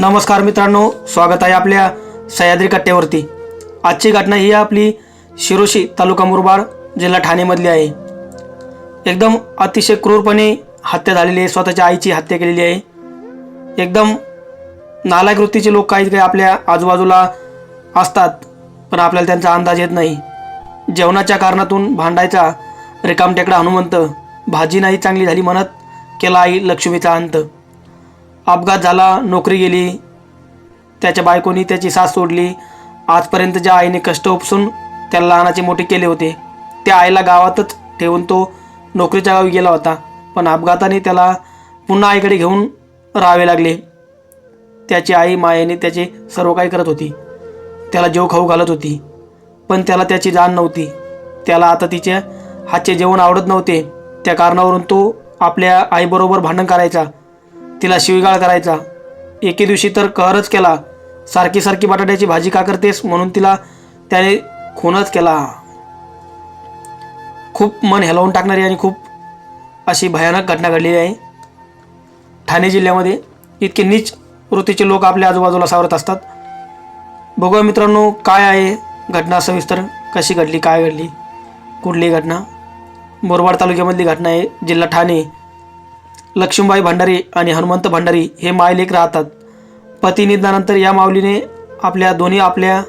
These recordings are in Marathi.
नमस्कार मित्रांनो स्वागत आहे आपल्या सह्याद्री कट्ट्यावरती. आजची घटना ही आपली शिरोशी तालुका मुरबाड जिल्हा ठाणेमधली आहे. एकदम अतिशय क्रूरपणे हत्या झालेली आहे स्वतःच्या आईची हत्या केलेली आहे. एकदम नालायक वृत्तीचे लोक काही काही आपल्या आजूबाजूला असतात पण आपल्याला त्यांचा अंदाज येत नाही. जेवणाच्या कारणातून भांडायचा रिकामटेकडा हनुमंत भाजी नाही चांगली झाली म्हणत केला आई लक्ष्मीचा अंत. अपघात झाला नोकरी गेली त्याच्या बायकोनी त्याची साथ सोडली. आजपर्यंत ज्या आईने कष्ट उपसून त्याला लहानाचे मोठे केले होते त्या आईला गावातच ठेवून तो नोकरीच्या गावी गेला होता. पण अपघाताने त्याला पुन्हा आईकडे घेऊन राहावे लागले. त्याची आई मायेने त्याचे सर्व काही करत होती. त्याला जेव खाऊ घालत होती. पण त्याला त्याची जाण नव्हती. त्याला आता तिच्या हातचे जेवण आवडत नव्हते. त्या कारणावरून तो आपल्या आईबरोबर भांडण करायचा. तिला शिवीगाळ करायचा. एके दिवशी तर कहरच केला. सारखी सारखी बटाट्याची भाजी का करतेस म्हणून तिला त्याने खूनच केला. खूप मन हेलावून टाकणारी आणि खूप अशी भयानक घटना घडलेली आहे. ठाणे जिल्ह्यामध्ये इतके नीच वृत्तीचे लोक आपल्या आजूबाजूला सावरत असतात. बघूया मित्रांनो काय आहे घटना सविस्तर कशी घडली काय घडली कुठली घटना? बोरबाड तालुक्यामधली घटना आहे जिल्हा ठाणे. लक्ष्मीबाई भंडारी आणि हनुमंत भंडारी हे मायलेक राहतात. पती निधनानंतर या माऊलीने आपल्या दोन्ही आपल्या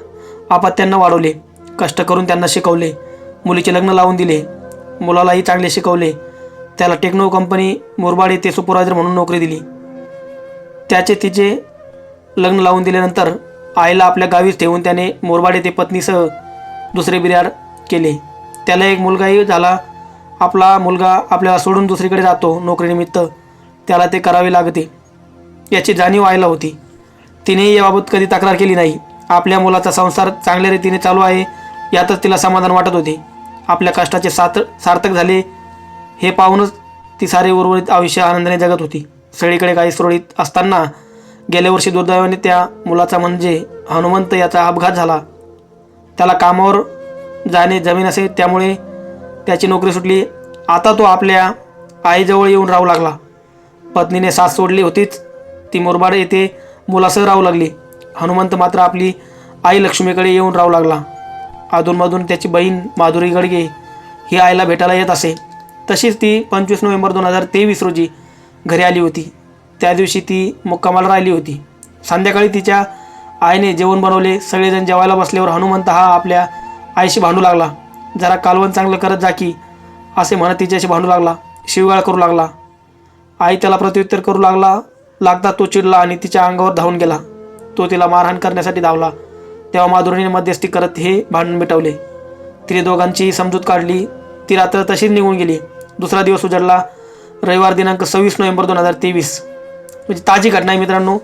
आपत्यांना वाढवले कष्ट करून त्यांना शिकवले मुलीचे लग्न लावून दिले मुलालाही चांगले शिकवले. त्याला टेक्नो कंपनी मुरबाड येथे सुपरवायझर म्हणून नोकरी दिली. त्याचे तिचे लग्न लावून दिल्यानंतर आईला आपल्या गावीच ठेवून त्याने मोरबाड येथे पत्नीसह दुसरे बिर्याड केले. त्याला एक मुलगाही झाला आपला मुलगा आपल्याला सोडून दुसरीकडे जातो नोकरीनिमित्त. त्याला ते करावे लागते. याची जाणीव व्हायला होती. तिनेही याबाबत कधी तक्रार केली नाही. आपल्या मुलाचा संसार चांगल्या रीतीने चालू आहे. यातच तिला समाधान वाटत होते. आपल्या कष्टाचे सात सार्थक झाले. हे पाहूनच ती सारे उर्वरित आयुष्य आनंदाने जगत होती. सगळीकडे काही सुरळीत असताना गेल्या वर्षी दुर्दैवाने त्या मुलाचा म्हणजे हनुमंत याचा अपघात झाला. त्याला कामावर जाणे जमीन असे. त्यामुळे त्याची नोकरी सुटली. आता तो आपल्या आईजवळ येऊन राहू लागला. पत्नीने साथ सोडली होतीच. ती मुरबाड येथे मुलासह राहू लागली. हनुमंत मात्र आपली आई लक्ष्मीकडे येऊन राहू लागला. अधूनमधून त्याची बहीण माधुरी गडगे ही आईला भेटायला येत असे. तशीच ती पंचवीस नोव्हेंबर दोन हजार तेवीस रोजी घरी आली होती. त्या दिवशी ती मुक्कामाला राहिली होती. संध्याकाळी तिच्या आईने जेवण बनवले. सगळेजण जेवायला बसल्यावर हनुमंत हा आपल्या आईशी भांडू लागला. जरा कालवण चांगलं करत जा की असे म्हणत तिच्याशी भांडू लागला. शिवगाळ करू लागला. आई त्याला प्रत्युत्तर करू लागला. लागता तो चिडला आणि तिच्या अंगावर धावून गेला. तो तिला मारहाण करण्यासाठी धावला. तेव्हा माधुरीने मध्यस्थी करत हे भांडण मिटवले. तिने दोघांची समजूत काढली. ती रात्र तशीच निघून गेली. दुसरा दिवस उजाडला. रविवार दिनांक सव्वीस नोव्हेंबर दोन हजार तेवीस. म्हणजे ताजी घटना आहे मित्रांनो.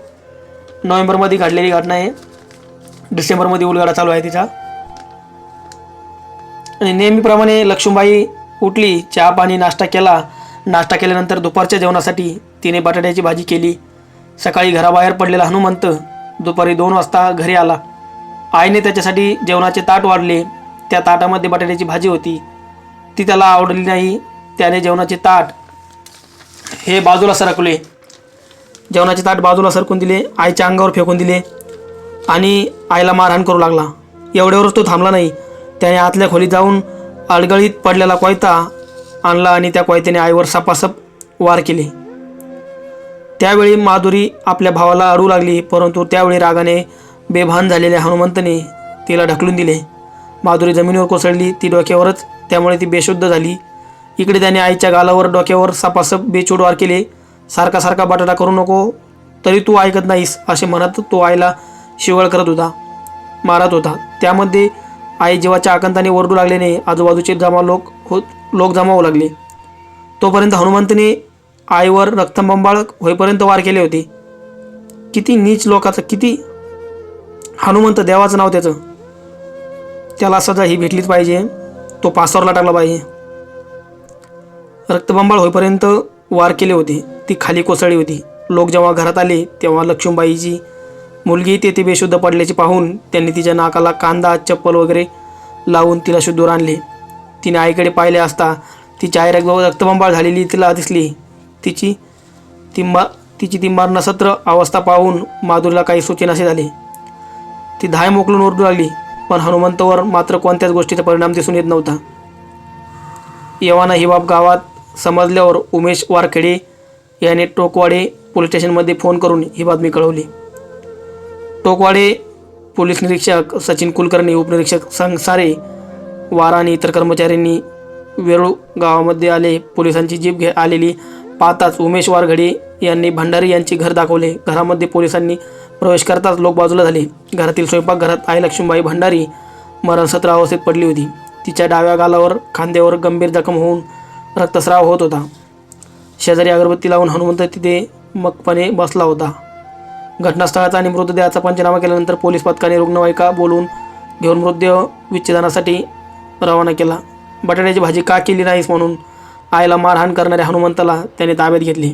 नोव्हेंबरमध्ये घडलेली घटना आहे. डिसेंबरमध्ये उलगडा चालू आहे तिचा. आणि नेहमीप्रमाणे लक्ष्मीबाई उठली चहा पाणी नाश्ता केला. नाश्ता केल्यानंतर दुपारच्या जेवणासाठी तिने बटाट्याची भाजी केली. सकाळी घराबाहेर पडलेला हनुमंत दुपारी दोन वाजता घरी आला. आईने त्याच्यासाठी जेवणाचे ताट वाढले. त्या ताटामध्ये बटाट्याची भाजी होती. ती त्याला आवडली नाही. त्याने जेवणाचे ताट हे बाजूला सरकले जेवणाचे ताट बाजूला सरकून दिले. आईच्या अंगावर फेकून दिले. आणि आईला मारहाण करू लागला. एवढ्यावरच तो थांबला नाही. त्याने आतल्या खोलीत जाऊन अडगळीत पडलेला कोयता आणला आणि त्या कोयत्याने आईवर सपासप वार केले. त्यावेळी माधुरी आपल्या भावाला अडू लागली परंतु त्यावेळी रागाने बेभान झालेल्या हनुमंतने तिला ढकलून दिले. माधुरी जमिनीवर कोसळली ती डोक्यावरच त्यामुळे ती बेशुद्ध झाली. इकडे त्याने आईच्या गालावर डोक्यावर सपासप बेछूड वार केले. सारखा सारखा बटाटा करू नको तरी तू ऐकत नाहीस असे म्हणत तो आईला शिवळ करत होता मारत होता. त्यामध्ये आई जीवाच्या आकांताने ओरडू लागल्याने आजूबाजूचे जमा लोक होत लोक जमा होऊ लागले. तोपर्यंत हनुमंतने आईवर रक्तबंबाळ होईपर्यंत वार केले होते. किती नीच लोकाचं किती हनुमंत देवाचं नाव त्याचं. त्याला सजा ही भेटलीच पाहिजे. तो पासावरला टाकला पाहिजे. रक्तबंबाळ होईपर्यंत वार केले होते. ती खाली कोसळली होती. लोक जेव्हा घरात आले तेव्हा लक्ष्मीबाईची मुलगी तेथे बेशुद्ध पडल्याचे पाहून त्यांनी तिच्या नाकाला कांदा चप्पल वगैरे लावून तिला शुद्धूर आणले. तिने आईकडे पाहिले असता तिची आई रक्त रक्तबंबाळ झालेली तिला दिसली. तिची ती तिची ती मरणसत्र अवस्था पाहून माधुरीला काही सूचनासे झाले. ती धाय मोकलून ओरडू लागली पण हनुमंतवर मात्र कोणत्याच गोष्टीचा परिणाम दिसून येत नव्हता. येवाना ही बाब गावात समजल्यावर उमेश वारखेडे याने टोकवाडे पोलीस स्टेशनमध्ये फोन करून ही बातमी कळवली. टोकवाडे पोलीस निरीक्षक सचिन कुलकर्णी उपनिरीक्षक संसारे वारा आणि इतर कर्मचाऱ्यांनी वेरूळ गावामध्ये आले. पोलिसांची जीप घे आलेली पाहताच उमेश वारघडे यांनी भंडारी यांचे घर दाखवले. घरामध्ये पोलिसांनी प्रवेश करताच लोक बाजूला झाले. घरातील स्वयंपाकघरात आई लक्ष्मीबाई भंडारी मरणसत्र अवस्थेत पडली होती. तिच्या डाव्या गालावर खांद्यावर गंभीर जखम होऊन रक्तस्राव होत होता. शेजारी अगरबत्ती लावून हनुमंत तिथे मगपणे बसला होता. घटनास्थळाचा आणि मृतदेहाचा पंचनामा केल्यानंतर पोलीस पथकाने रुग्णवाहिका बोलून घेऊन मृतदेह विच्छेदनासाठी रवाना केला. बटाट्याची भाजी का केली नाहीस म्हणून आईला मारहाण करणाऱ्या हनुमंताला त्याने ताब्यात घेतले.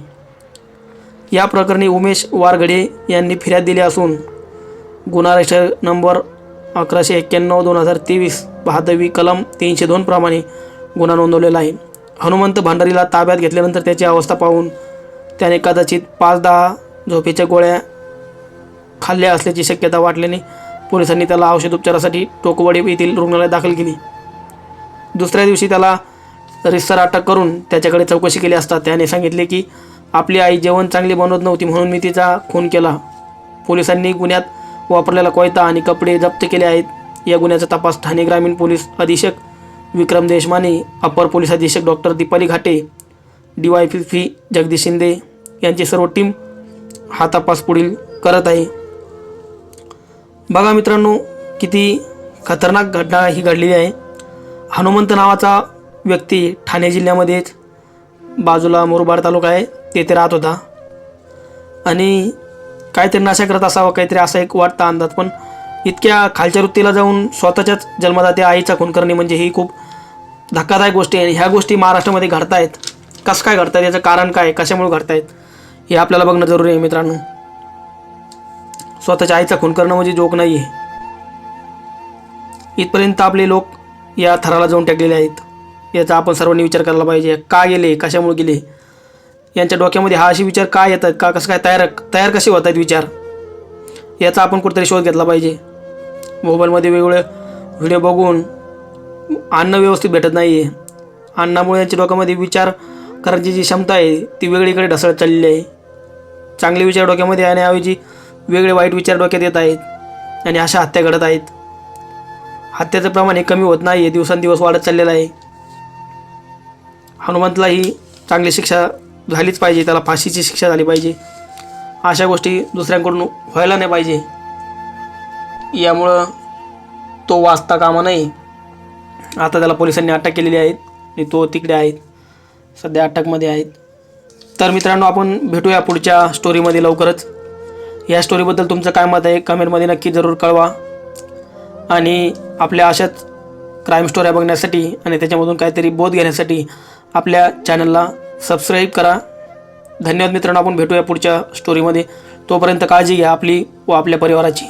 या प्रकरणी उमेश वारगडे यांनी फिर्याद दिली असून गुन्हा रजिस्टर नंबर अकराशे एक्क्याण्णव दोन हजार तेवीस बहादवी कलम तीनशे दोन प्रमाणे गुन्हा नोंदवलेला आहे. हनुमंत भांडारीला ताब्यात घेतल्यानंतर त्याची अवस्था पाहून त्याने कदाचित पाच दहा झोपेच्या गोळ्या खाल्ल्या असल्याची शक्यता वाटल्याने पोलिसांनी त्याला औषधोपचारासाठी टोकवाडी येथील रुग्णालयात दाखल केली. दुसऱ्या दिवशी त्याला रिस्तर अटक करून त्याच्याकडे चौकशी केली असता त्याने सांगितले की आपली आई जेवण चांगली बनवत नव्हती म्हणून मी तिचा खून केला. पोलिसांनी गुन्ह्यात वापरलेला कोयता आणि कपडे जप्त केले आहेत. या गुन्ह्याचा तपास ठाणे ग्रामीण पोलीस अधीक्षक विक्रम देशमाने अपर पोलीस अधीक्षक doctor Deepali Ghate D Y P fee Jagdish Shinde यांची सर्व टीम हा तपास पुढील करत आहे. बघा मित्रांनो किती खतरनाक घटना ही घडलेली आहे. हनुमंत नावाचा व्यक्ती ठाणे जिल्ह्यामध्येच बाजूला मुरबाड तालुका आहे तेथे राहत होता. आणि काहीतरी नाशा करत असावं काहीतरी असा एक वाटता अंदाज पण इतक्या खालच्या वृत्तीला जाऊन स्वतःच्याच जन्मदात्या आईचा खून करणे म्हणजे ही खूप धक्कादायक गोष्टी आहे. ह्या गोष्टी महाराष्ट्रामध्ये घडतायत. कसं काय घडतायत याचं कारण काय? कशामुळे घडतायत? हे आपल्याला बघणं जरुरी आहे मित्रांनो. स्वतःच्या आईचा खून करणं म्हणजे जोक नाही आहे इथपर्यंत आपले लोक या थराला जाऊन टाकलेले आहेत. याचा आपण सर्वांनी विचार करायला पाहिजे. का गेले? कशामुळे गेले? यांच्या डोक्यामध्ये हा असे विचार का येतात? का कसं काय तयार तयार कसे होत आहेत विचार? याचा आपण कुठेतरी शोध घेतला पाहिजे. मोबाईलमध्ये वेगवेगळे व्हिडिओ बघून अन्न व्यवस्थित भेटत नाही आहे अन्नामुळे यांच्या डोक्यामध्ये विचार करायची जी क्षमता आहे ती वेगळीकडे ढसळत चाललेली आहे. चांगले विचार डोक्यामध्ये येण्याऐवजी वेगळे वाईट विचार डोक्यात येत आहेत आणि अशा हत्या घडत आहेत. हत्याचं प्रमाण हे कमी होत नाही आहे दिवसेंदिवस वाढत चाललेलं आहे. हनुमंतला ही चांगली शिक्षा झालीच पाहिजे त्याला फाशीची शिक्षा झाली पाहिजे. अशा गोष्टी दुसऱ्यांकडून व्हायला नाही पाहिजे. यामुळं तो वाचता कामा नाही आता त्याला पोलिसांनी अटक केलेली आहेत आणि तो तिकडे आहेत सध्या अटकमध्ये आहेत तर मित्रांनो आपण भेटूया पुढच्या स्टोरीमध्ये लवकरच. या स्टोरीबद्दल तुमचं काय मत आहे? कमेंटमध्ये नक्की जरूर कळवा. आणि आपल्या अशाच क्राईम स्टोऱ्या बघण्यासाठी आणि त्याच्यामधून काहीतरी बोध घेण्यासाठी आपल्या चॅनलला सबस्क्राईब करा. धन्यवाद मित्रांनो आपण भेटूया पुढच्या स्टोरीमध्ये तोपर्यंत काळजी घ्या आपली व आपल्या परिवाराची.